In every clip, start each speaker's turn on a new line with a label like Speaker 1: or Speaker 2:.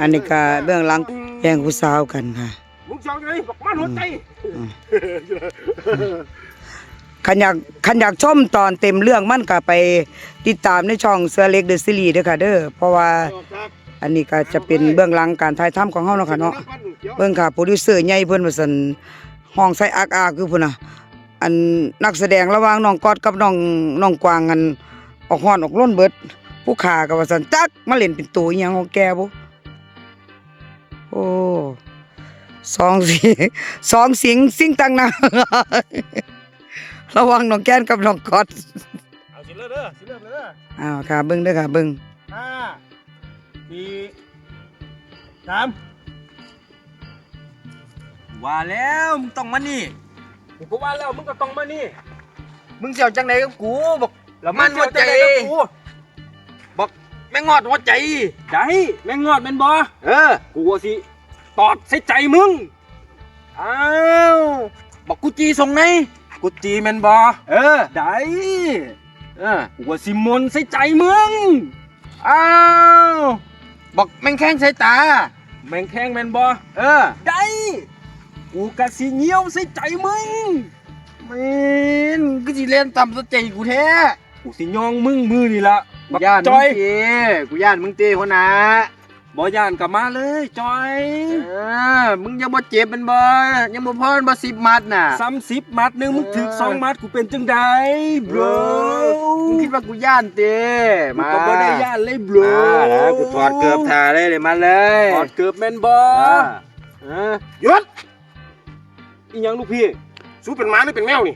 Speaker 1: อันนี้ก็เบื้องหลังแย่งผู้สาวกันค่ะ
Speaker 2: มึงจองไงบอกมันหัวใจ
Speaker 1: อืมขันอยากขันอยากชมตอนเต็มเรื่องมันก็ไปติดตามในช่องเสือเล็กเดอะซีรีส์เด้อค่ะเด้อเพราะว่าอันนี้ก็จะเป็นเบื้องหลังการถ่ายทำของเฮาเนาะค่ะเนาะเบิ่งค่ะโปรดิวเซอร์ใหญ่เพิ่นว่าซั่นห้องใส่อักอักอยู่พุ่นน่ะอันนักแสดงระหว่างน้องกอดกับน้องน้องกวางกันออกฮ้อนออกล้นเบิดผู้ขาก็ว่าซั่นจักมาเล่นเป็นตัวอีหยังของแกบ่ โอ้สองสิสองสิงสิงต่างหน้าระวังน้องแก้นกับน้องกอด
Speaker 2: เอาสิเลิกเด้อสิเลิกเลยเด้อ
Speaker 1: อ้าวค่ะเบิ่งเด้อค่ะเบิ่ง
Speaker 2: ห้าสี่สาม
Speaker 3: ว่าแล้วมึงต้องมานี่
Speaker 2: กูว่าแล้วมึงก็ต้องมานี่
Speaker 3: มึงเสียวจังไหนกับกูบอก
Speaker 2: แล้ว
Speaker 3: มันหัวใจ
Speaker 2: จะได้กับกู
Speaker 3: แม่งงอดหัวใจ
Speaker 2: ใจแม่งงอดแม่นบ่
Speaker 3: เออ
Speaker 2: กูว่าสิ ตอดใส่ใจมึง
Speaker 3: อ้าว บอกกูจีส่งไหน
Speaker 2: กูจีแม่นบ่
Speaker 3: เออ
Speaker 2: ได้
Speaker 3: เออ
Speaker 2: กูว่าสิมนต์ใส่ใจมึง
Speaker 3: อ้าว บอกแม่งแข้งใส่ตา
Speaker 2: แม่งแข้งแม่นบ่
Speaker 3: เออ
Speaker 2: ได้ กูกะสิเหนียวใส่ใจมึง
Speaker 3: แม่นก็สิเล่นต่ำสใจกูแท้
Speaker 2: กูสิยองมึงมือนี่ละ
Speaker 3: กูย่าน
Speaker 2: จ
Speaker 3: มึ
Speaker 2: องย
Speaker 3: เตกูย่านมึงเตคนนะ
Speaker 2: บ่ย่านกลับมาเลยจอย
Speaker 3: เออมึงยังบ่เจ็บเป็นบ่ยังบ่พอมันบ่สิบมัดน่ะ
Speaker 2: ซ้ำสิบมัดหนึงมึง
Speaker 3: เออ
Speaker 2: ถึกสองมัดกูเป็นจังได bro
Speaker 3: มึงคิดว่ากูย่านเต
Speaker 2: มึง
Speaker 3: มา
Speaker 2: ก็บ่ได้ย่านเลย bro
Speaker 3: มาแล้วกูถอดเกือบทาเลยเลยมาเลย
Speaker 2: ถอดเกือบแม่นบ่
Speaker 3: อ่าเออ
Speaker 2: หยุดอีหยังลูกพี่ สู้เป็นหม้าหรือเป็นแมวนี่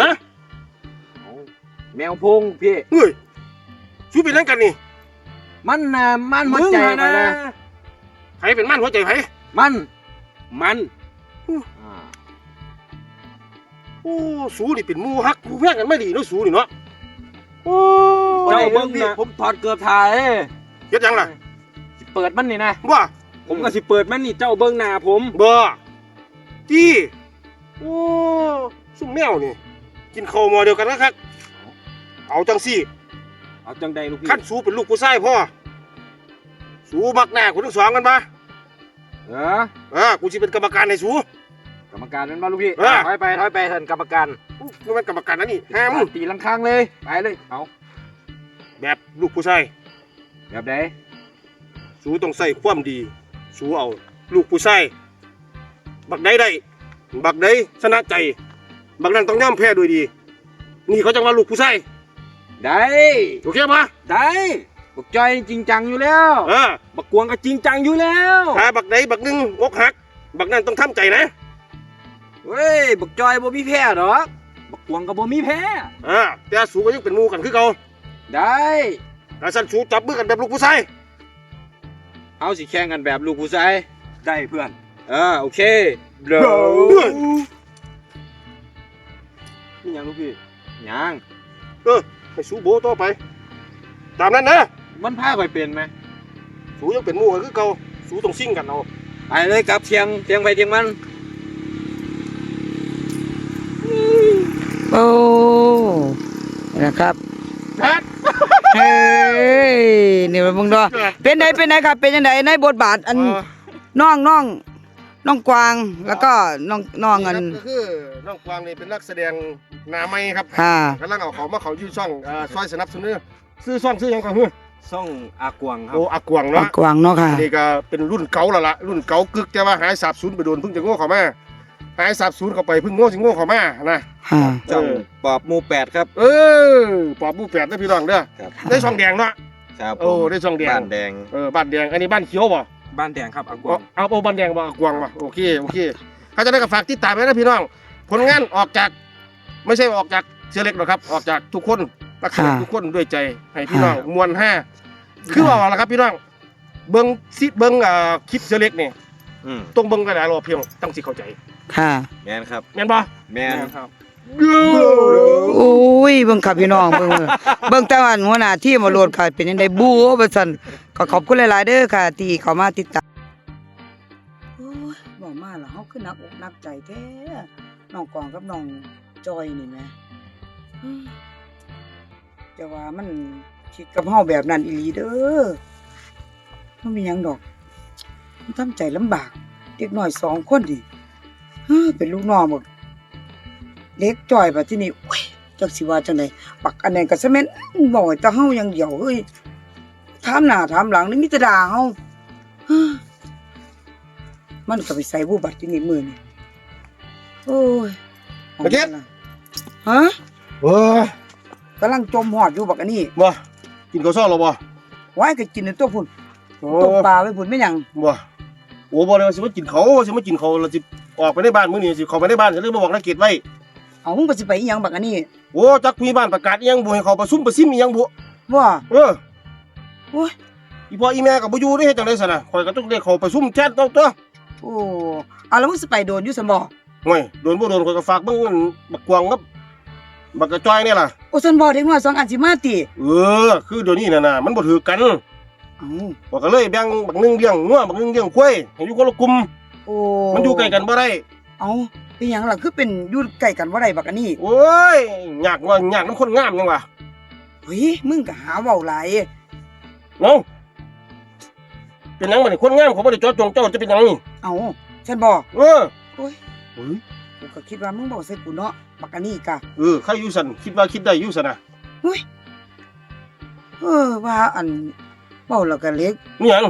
Speaker 2: ฮะ
Speaker 3: แมวพงพี่
Speaker 2: เฮ้ยสู้เป็นนั่นกันนี่
Speaker 3: มันน่ะมันหัวใจ
Speaker 2: มึง
Speaker 3: มา
Speaker 2: น่ะ
Speaker 3: นะ
Speaker 2: ใครเป็นมันหัวใจไผ
Speaker 3: มัน
Speaker 2: มัน
Speaker 3: อ่า
Speaker 2: โอ้สูนี่เป็นหมูฮักกูแพ้งกันไม่ดีเนาะสูนี่เนาะโอ้
Speaker 3: เจ้า
Speaker 2: เจ้า
Speaker 3: เบิ้
Speaker 2: เบิ่
Speaker 3: ง
Speaker 2: ง
Speaker 3: พี่
Speaker 2: นะ
Speaker 3: ผมถอดเกือบทาเลย
Speaker 2: เฮ็ดหยังล่ะ
Speaker 3: สิเปิดมันนี่นะ
Speaker 2: ว่า
Speaker 4: ผมก็สิเปิดแม่นนี่เจ้าเบิ้งหน้าผม
Speaker 2: บ่จี้โอ้ซุ่มแมวนี่ กินข้าวหมอเดียวกันนะครับ เอาจังซี่
Speaker 4: เอาจังใดลูกพี่
Speaker 2: ขั้นสูเป็นลูกผู้ชายพ่อสูมักหน้าคุณทั้งสองกันปะ
Speaker 3: เออ
Speaker 2: อ่ากูสิเป็นกรรมการให้สู
Speaker 3: กรรมการเป็นมาลูกพี่
Speaker 2: เออ
Speaker 3: ถอยไปถอยไปท่านกรรมการ
Speaker 2: นี่มันกรรมการนะนี่ห้ามง
Speaker 3: ตีลังค้างเลยไปเลยเอา
Speaker 2: แบบลูกผู้ชาย
Speaker 3: แบบไหน
Speaker 2: สูต้องใส่ความดี สูเอา ลูกผู้ชายบักใดได้บักใดชนะใจ บักนั้นต้องย่อมแพ้ด้วยดี นี่เขาจังว่าลูกผู้ชาย
Speaker 3: ได้
Speaker 2: โอเคปะ
Speaker 4: ได้
Speaker 3: บุกจอยจริงจังอยู่แล้ว
Speaker 2: เออ
Speaker 4: บักกวงก็จริงจังอยู่แล้ว
Speaker 2: ถ้าบักใดบักหนึงอกหัก บักนั้นต้องทำใจนะ
Speaker 3: เว้ยบุกจอยบ่มีแพ้หรอก
Speaker 4: บักกวงก็บ่มีแพ้
Speaker 2: อ่าแต่สูก็ยังเป็นหมูกันคือเก่า
Speaker 3: ได้
Speaker 2: แต่สันสูจับมือกันแบบลูกผู้ชาย
Speaker 3: เอาสิแข่งกันแบบลูกผู้ชาย
Speaker 4: ได้เพื่อน
Speaker 3: เออโอเคเบร
Speaker 2: เฮ้ย
Speaker 4: นี่หยังลูกพี่
Speaker 3: ยัง
Speaker 2: เออ ให้สูโบต่อไป ตามนั้นนะ
Speaker 3: มันพาไปเป็นไหม
Speaker 2: สูยังเป็นหมูกันคือเก่าสูต้องซิ่งกันเอา
Speaker 3: ไปเลยกลับเทียงเทียงไปเทียงมัน
Speaker 1: โอ้นะครับ
Speaker 2: แพท
Speaker 1: เฮ้ยนี่มันมึงดอเป็นไดเป็นไดครับเป็นยังไงในบทบาทอันน้องน้อง น้องกวางแล้วก็น้องน้องอัน
Speaker 2: ก็คือน้องกวางนี่เป็นนักแสดงหน้าใหม่ครับ
Speaker 1: ค่ะ
Speaker 2: กำลังเอาเขามาเขาอยู่ช่องอ่าซอยสนับสนุนซื้อช่องซื้อหยังก่อนเฮ้ย
Speaker 4: ซ่องอากวงครับ
Speaker 2: โอ้อากวาง
Speaker 1: น้อ
Speaker 2: เนาะ
Speaker 1: งกวางเนาะค่ะ
Speaker 2: อันนี้ก็เป็นรุ่นเก่าแล้วล่ะรุ่นเก่ากึกแต่ว่าหายสาบสูญไปโดนเพิ่งจะโง่เขามาหายสาบสูญเข้าไปเพิ่งโง่สิโง่เขามานะ
Speaker 1: ค่ะ
Speaker 3: จ่อง
Speaker 2: เออ
Speaker 3: ปอบหมูแปดครับ
Speaker 2: เออปอบบูแปดได้อพี่น้องเด้อ
Speaker 3: ครับ
Speaker 2: ได้ช่องแดงเนาะ
Speaker 3: ครับ
Speaker 2: โอ้ได้ช่องแดง
Speaker 3: บ้านแดง
Speaker 2: เออบ้านแดงอันนี้บ้านเขียวป่ะ
Speaker 4: บ้านแดงครับอากว
Speaker 2: เอา
Speaker 4: ง
Speaker 2: เอาเอาบ้านแดงป่ะกวางป่ะโอเคโอเคถ้าจะได้ก็ฝากติดตามไว้นะพี่น้อง ผลงานออกจาก ไม่ใช่ออกจากเสือเล็กหรอกครับ ออกจากทุกคนรักษา
Speaker 1: ค่ะ
Speaker 2: ทุกคนด้วยใจให้พี่น้อง
Speaker 1: ค่ะ
Speaker 2: มวลห้าคือว่าเอาละครับพี่น้องเบิ้งซิเบิ้งอ่าคลิปเสือเล็กนี่
Speaker 3: อืม
Speaker 2: ต้องเบิ้งกันหลายรอบเพียงต้องสิเข้าใจ
Speaker 1: ค่ะ
Speaker 3: แมนครับ
Speaker 2: แม่นป่ะ
Speaker 3: แมน
Speaker 4: ครับ
Speaker 1: โอ้ยเบิ่งครับพี่น้องเบิ่งเบิ่งเบิ่งแต่ว่าหัวหน้าที่มาโหลดค่ะเป็นยังไงบู๊ว่าซั่น ก็ขอบคุณหลาย ๆ เด้อค่ะ ที่เข้ามาติดตามโอ้ยบอกมาแล้วเฮาคือนักอกนักใจแท้น้องกวางกับน้องจอยนี่แหมอืมจะว่ามันคิดกับเฮาแบบนั้นอีหลีเด้อมันมีหยังดอกมันทำใจลำบาก เด็กน้อยสองคนดิเฮ้อเป็นลูกน้องบ่เล็กจ่อยบัดที่นี่โอ้ยจักสิว่าจังไดปักอันนั้นก็ซะแม่นบ่ให้แต่เฮาอย่างเดียวเฮ้ย ถามหน้าถามหลังนี่มีแต่ด่าเฮาเฮ้อมันก็ไปใส่ผู้บัดที่นี่มื้อนี่โอ้ย
Speaker 2: บักเก็ต
Speaker 1: ฮะ
Speaker 2: เว้ย
Speaker 1: กำลังจมหอดอยู่บักอันนี้
Speaker 2: บ่กินข้าวซอยแล้วบ่
Speaker 1: ไว้ก็กินในตัวพุ่น
Speaker 2: โอ้
Speaker 1: ต้มปลาไว้พุ่นไม่หยัง
Speaker 2: บ่โอ้บ่ได้ว่าสิมากินเขาวสิมากินเขาวแล้วสิออกไปในบ้านมื้อนี้สิเข้าไปในบ้านจะเลยมาบอกนักเกียรติไว้
Speaker 1: เอามึงไปสิไปอีหยังบักอันนี้
Speaker 2: โอ้จักมีบ้านประกาศอีหยังบ่ให้เขาประชุมประซิมอีหยังบ่
Speaker 1: ว่า
Speaker 2: เออ
Speaker 1: โอ้ย
Speaker 2: อีพ่ออีแม่ก็บ่อยู่ได้เฮ็ดจังได๋ซั่นน่ะข่อยก็ต้องได้เข้าประชุมแทนต้องตัว
Speaker 1: โอ้เอาแล้วมึงสิไปโดนอยู่สมบ่
Speaker 2: ห่วยโดนบ่โดนข่อยก็ฝากเบิ่งอันบักกวางกับบักกระจ้อยนี่ล่ะ
Speaker 1: โอ้สันบ่เด็กน้อยสองอันสิมาติ
Speaker 2: เออ คือเดี๋ยวนี้น่ะนะมันบ่ถือกัน
Speaker 1: เอ้า
Speaker 2: ข่อยก็เลยแบ่งบักหนึงเลี้ยงงัวบักหนึงเลี้ยงควายให้อยู่คนละกลุ่ม
Speaker 1: โอ้
Speaker 2: มันอยู่ใกล้กันบ่ได้
Speaker 1: เอาเป็นหยังล่ะคือเป็นอยู่ใกล้กันบ่ได้บักอันนี้
Speaker 2: โอ้ยยากว่ายากนำคนงามจังวะ
Speaker 1: เฮ้ยมึงก็หาเว้าหลาย
Speaker 2: เนาะเป็นหยังบัดนี้คนงามเขาบ่ได้เจอจงเจ้าจะเป็นหยังนี่
Speaker 1: เอาฉันบ่
Speaker 2: เออ
Speaker 1: โอ้ย
Speaker 2: เฮ้ย
Speaker 1: กูก็คิดว่ามึงบ่ใส่กูเนาะบักอันนี้กะ
Speaker 2: เออใครอยู่ซั่นคิดว่าคิดได้อยู่ซั่นน่ะ
Speaker 1: เออว่าอันเว้าแล้วก็เล็ก
Speaker 2: นี่หยัง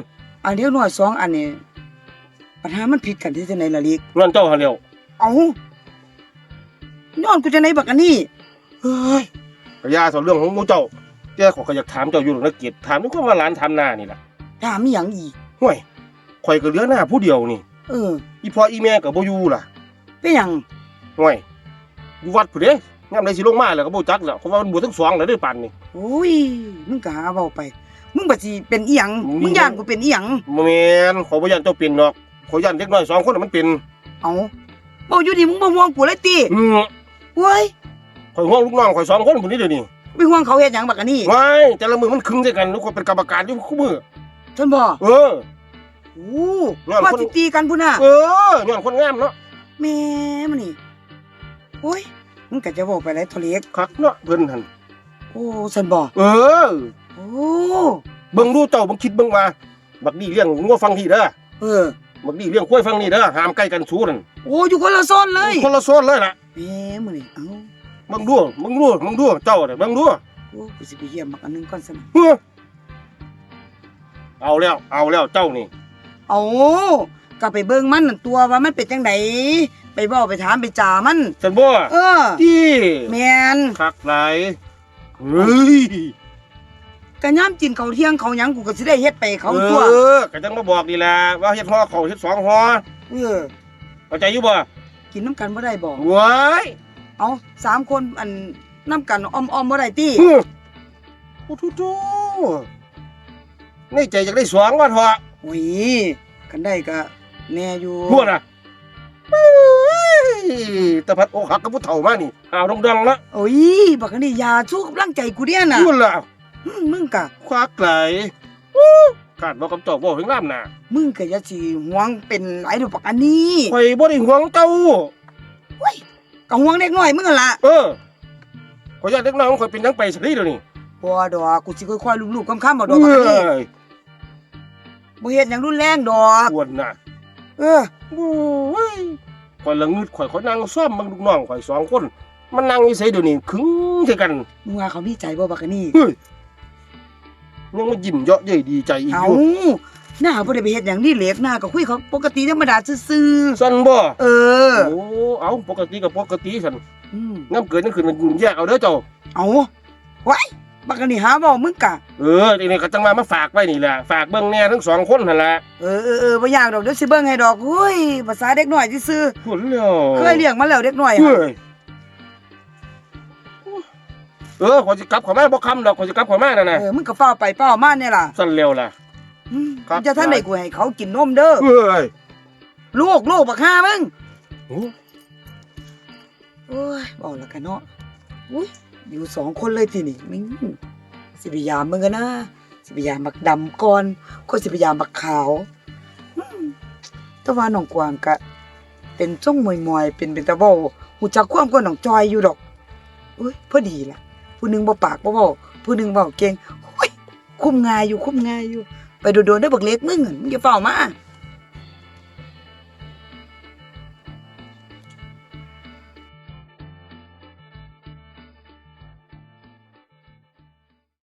Speaker 1: อันเดียวน้อยสองอันนี้ปัญหามันผิดกันที่จังไดล่ะเล็ก
Speaker 2: นั่นเจ้าหั่นแล้ว
Speaker 1: เอาย้อนกูจะไหนบักอันนี้
Speaker 2: เฮ้ยก็อย่าสอนเรื่องของหมู่เจ้า แต่ขอยก็อยากถามเจ้าอยู่ดอกนะเกียรติถามด้วยความว่าหลานถามหน้านี่ล่ะ
Speaker 1: ถามมีหยังอีก
Speaker 2: ห่วยข่อยก็เหลือหน้าผู้เดียวนี่
Speaker 1: เออ
Speaker 2: อีพ่ออีแม่ก็บ่อยู่ล่ะ
Speaker 1: เป็นหยัง
Speaker 2: ห่วยอยู่วัดผู้เด้ยามใดสิลงมาแล้วก็บ่จักแล้วเพราะว่ามันบวชทั้งสองแล้วเด้อปานนี่
Speaker 1: โอ้ยมึงก็หาเว้าไป มึงบัดสิเป็นอีหยัง
Speaker 2: มึง
Speaker 1: มึงย่านกูเป็นอีหยัง
Speaker 2: บ่แม่นขอยบ่ยันเจ้าเป็นดอกขอยยันเด็กน้อยสองคนน่ะมันเป็น
Speaker 1: เอาบ่อยู่ดีมึงบ่ห่วงกูเลยติ
Speaker 2: อืม
Speaker 1: โว้ย
Speaker 2: ข่อยห่วงลูกน้องข่อยสองคนผู้นี้เดี๋ยวนี้
Speaker 1: ไปห่วงเขาเฮ็ดหยังบักอันนี้
Speaker 2: ว้ายแต่ละมื้อมันคึงใส่กันทุกคนเป็นกรรมการอยู่คู่มือ
Speaker 1: ท่านบ่
Speaker 2: เออ
Speaker 1: โอ้
Speaker 2: ย้อน
Speaker 1: ว่า
Speaker 2: คน
Speaker 1: สิตีกันพุ่นน่ะ
Speaker 2: เออย้อนคนงามเนาะ
Speaker 1: แม่มันนี่โอ้ยมึงก็จะเว้าไปหลายโทเล็ก
Speaker 2: คักเนาะเพิ่นหั่น
Speaker 1: โอ้ซั่นบ่
Speaker 2: เออ
Speaker 1: โอ้
Speaker 2: เบิ่งดูเจ้าเบิ่งคิดเบิ่งว่าบักนี่เลี้ยงงัวฟังที่เด้อ
Speaker 1: เออ
Speaker 2: บักนี่เลี้ยงควายฟังนี่เด้อห้ามใกล้กันสู้นั่น
Speaker 1: โอ้อยู่คนละโซนเลย
Speaker 2: คนละโซนเลยล่ะ
Speaker 1: แม่มันนี่เอ้า
Speaker 2: เบิ่งดูเบิ่งดูเบิ่งดูเจ้าน่ะเบิ่งดู
Speaker 1: โอ้กูสิไปเยี่ยมบักอันหนึงก่อนซั่น
Speaker 2: เฮ้อเอาแล้ว เอาแล้วเจ้านี่
Speaker 1: เอาก็ไปเบิ่งมันนั่นตัวว่ามันเป็นจังไดไปเว้าไปถามไปจ่ามัน
Speaker 2: ฉันบ่
Speaker 1: เออ
Speaker 2: ที่
Speaker 1: แม่น
Speaker 2: คักหลายเฮ้ย
Speaker 1: ก็ย่ามกินข้าวเที่ยงเขาวหยังกูก็สิได้เฮ็ดไปเขาตัว
Speaker 2: เออก็จังมาบอกนี่แหละว่าเฮ็ดห่อเขาวเฮ็ดสองห่อ
Speaker 1: เออ
Speaker 2: เข้าใจอยู่บ่
Speaker 1: กินน้ำกันบ่ได้บ่
Speaker 2: ว้าย
Speaker 1: เอาสามคนอันน้ำกันอ้อมๆบ่ได้ติ
Speaker 2: ฮึโอ้ทุทุในใจอยากได้สวงว่าเถอะ
Speaker 1: โอ้ยกันได้ก็แน่อยู่
Speaker 2: พวกน่ะเฮ้ยตะพัดอกหักกับผู้เฒ่ามานี่อ้าวดองๆละ
Speaker 1: โอ้ยบักอันนี้อย่าสู้กำลังใจกูเด้น่ะ
Speaker 2: พูดล่ะ
Speaker 1: อืมมึงก็
Speaker 2: ควักไหลอู้ขาดบ่กับเจ้าบ่ถึงน้ำหน้า
Speaker 1: มึงก็อย่าสิหวงเป็นหลายดอกบักอันนี้
Speaker 2: ข่อยบ่ได้ห่วงเจ้า
Speaker 1: ก็หวงเด็กน้อยมึงนั่นล่ะ
Speaker 2: เออข่อยอยากเด็กน้อยของข่อยเป็นหยังไปสักทีเดี๋ยวนี้
Speaker 1: บ่ดอกกูสิค่อยๆลูบๆคำๆบ่ดอกบักอันนี้
Speaker 2: เอ้ย
Speaker 1: บ่เฮ็ดหยังรุนแรงดอก
Speaker 2: ควรน่ะ
Speaker 1: เออ
Speaker 2: โอ้ยข่อยละงึดข่อยข่อยนั่งซ่อมเบิ่งลูกน้องข่อยสองคนมันนั่งอยู่ไสเดี๋ยวนี้ขึงใส่กัน
Speaker 1: มึงว่าเขามีใจบ่บักอันนี้
Speaker 2: เฮ้ยยังมายิ้มเยาะเย้ยดีใจอีก
Speaker 1: เอา
Speaker 2: อยู่
Speaker 1: หน้าบ่ได้ไปเฮ็ดหยังนี่เหล็กหน้าก็คุยเขาปกติธรรมดาซื่อ
Speaker 2: สั่นบ่
Speaker 1: ๆเออ
Speaker 2: โอ้เอาปกติกับปกติสั่น
Speaker 1: อืม
Speaker 2: น้ำเกิดนั่นคือมันแยกเอาเด้อเจ้า
Speaker 1: เอาไว้บักอันนี้หาเว้ามึงกะ
Speaker 2: เออทีนี้ก็จังมามาฝากไว้นี่แหละฝากเบิ่งแน่ทั้งสองคนนั่นแหละ
Speaker 1: เออเออเออบ่ยากดอกเดี๋ยวสิเบิ่งให้ดอกเฮ้ยภาษาเด็กน้อยซื่อ
Speaker 2: พูดแล้ว
Speaker 1: ๆเคยเลี้ยงมาแล้วเด็กน้อย
Speaker 2: เฮ้
Speaker 1: อะ
Speaker 2: ยเออขอยสิกลับเขอมาบ่คำดอกขอยสิกลับเขอมานั่นน่ะ
Speaker 1: เออมึงก็เฝ้าไปเฝ้ามาเนี่ยล่ะ
Speaker 2: สั่นเร็วล่ะ
Speaker 1: อืม
Speaker 2: ครับ
Speaker 1: จะท่านได้กูให้เขากินนมเด้อ
Speaker 2: เฮ้ย
Speaker 1: ลูกลูกบักห่ามึง
Speaker 2: โอ้
Speaker 1: โอ้ยบอกแล้วกันเนาะอุ้ยอยู่สองคนเลยทีนี่มึงสิพยายามมึงกันนะสิพยายามบักดำก่อนก็สิพยายามบักขาวอืมแต่ว่าน้องกวางกะ เป็นจ้งมวยมอยๆเป็นเป็นตะเบ้าหูจักความก็น้องจอยอยู่ดอกอุ้ยพอดีล่ะ ผู้หนึงบ่ปากบ่เว้าผู้หนึงเว้าเก่งโอ้ยคุ้มงายอยู่คุ้มงายอยู่ ไปโดนๆได้บักเล็กมึงมึงอย่าเฝ้ามา